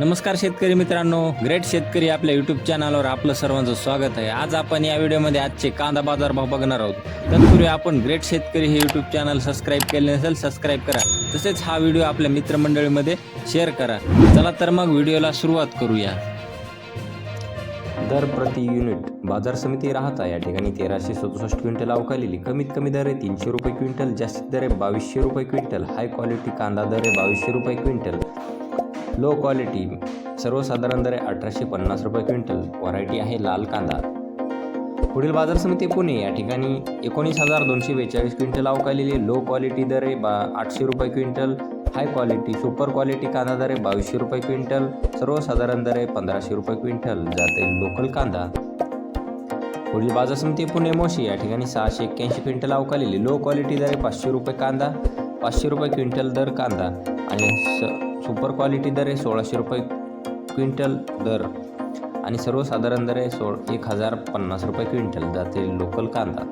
नमस्कार शेतकरी मित्रांनो ग्रेट शेतकरी आपल्या यूट्यूब चॅनलवर आपलं सर्वांचं स्वागत आहे. आज आपण या व्हिडिओमध्ये आजचे कांदा बाजार भाव बघणार आहोत. तत्पूर्वी आपण ग्रेट शेतकरी हे यूट्यूब चॅनल सबस्क्राईब केले नसेल सबस्क्राईब करा. तसेच हा व्हिडिओ आपल्या मित्रमंडळीमध्ये शेअर करा. चला तर मग व्हिडिओला सुरुवात करूया. दर प्रति युनिट बाजार समिती राहता या ठिकाणी तेराशे सदुसष्ट क्विंटल अवकालेली कमीत कमी दर आहे तीनशे रुपये क्विंटल जास्तीत दर आहे बावीसशे रुपये क्विंटल हाय क्वालिटी कांदा दर आहे बावीसशे रुपये क्विंटल. लो क्वालिटी सर्वसाधारण दर आहे अठराशे पन्नास रुपये क्विंटल व्हरायटी आहे लाल कांदा. पुढील बाजार समिती पुणे या ठिकाणी एकोणीस हजार दोनशे बेचाळीस क्विंटल अवकालेली लो क्वालिटी दर आहे बा आठशे रुपये quintal high quality super quality कांदा दर आहे बावीसशे रुपये क्विंटल सर्वसाधारण दर आहे पंधराशे रुपये क्विंटल जाते लोकल कांदा. पुढील बाजार समिती पुणे मोशी या ठिकाणी सहाशे एक्क्याऐंशी क्विंटल अवकालेली लो क्वालिटी दर आहे पाचशे रुपये कांदा पाचशे रुपये क्विंटल दर कांदा आणि स सुपर क्वालिटी दर आहे सोळाशे रुपये क्विंटल दर आणि सर्वसाधारण दर आहे सोळ एक हजार पन्नास रुपये क्विंटल जाते लोकल कांदा.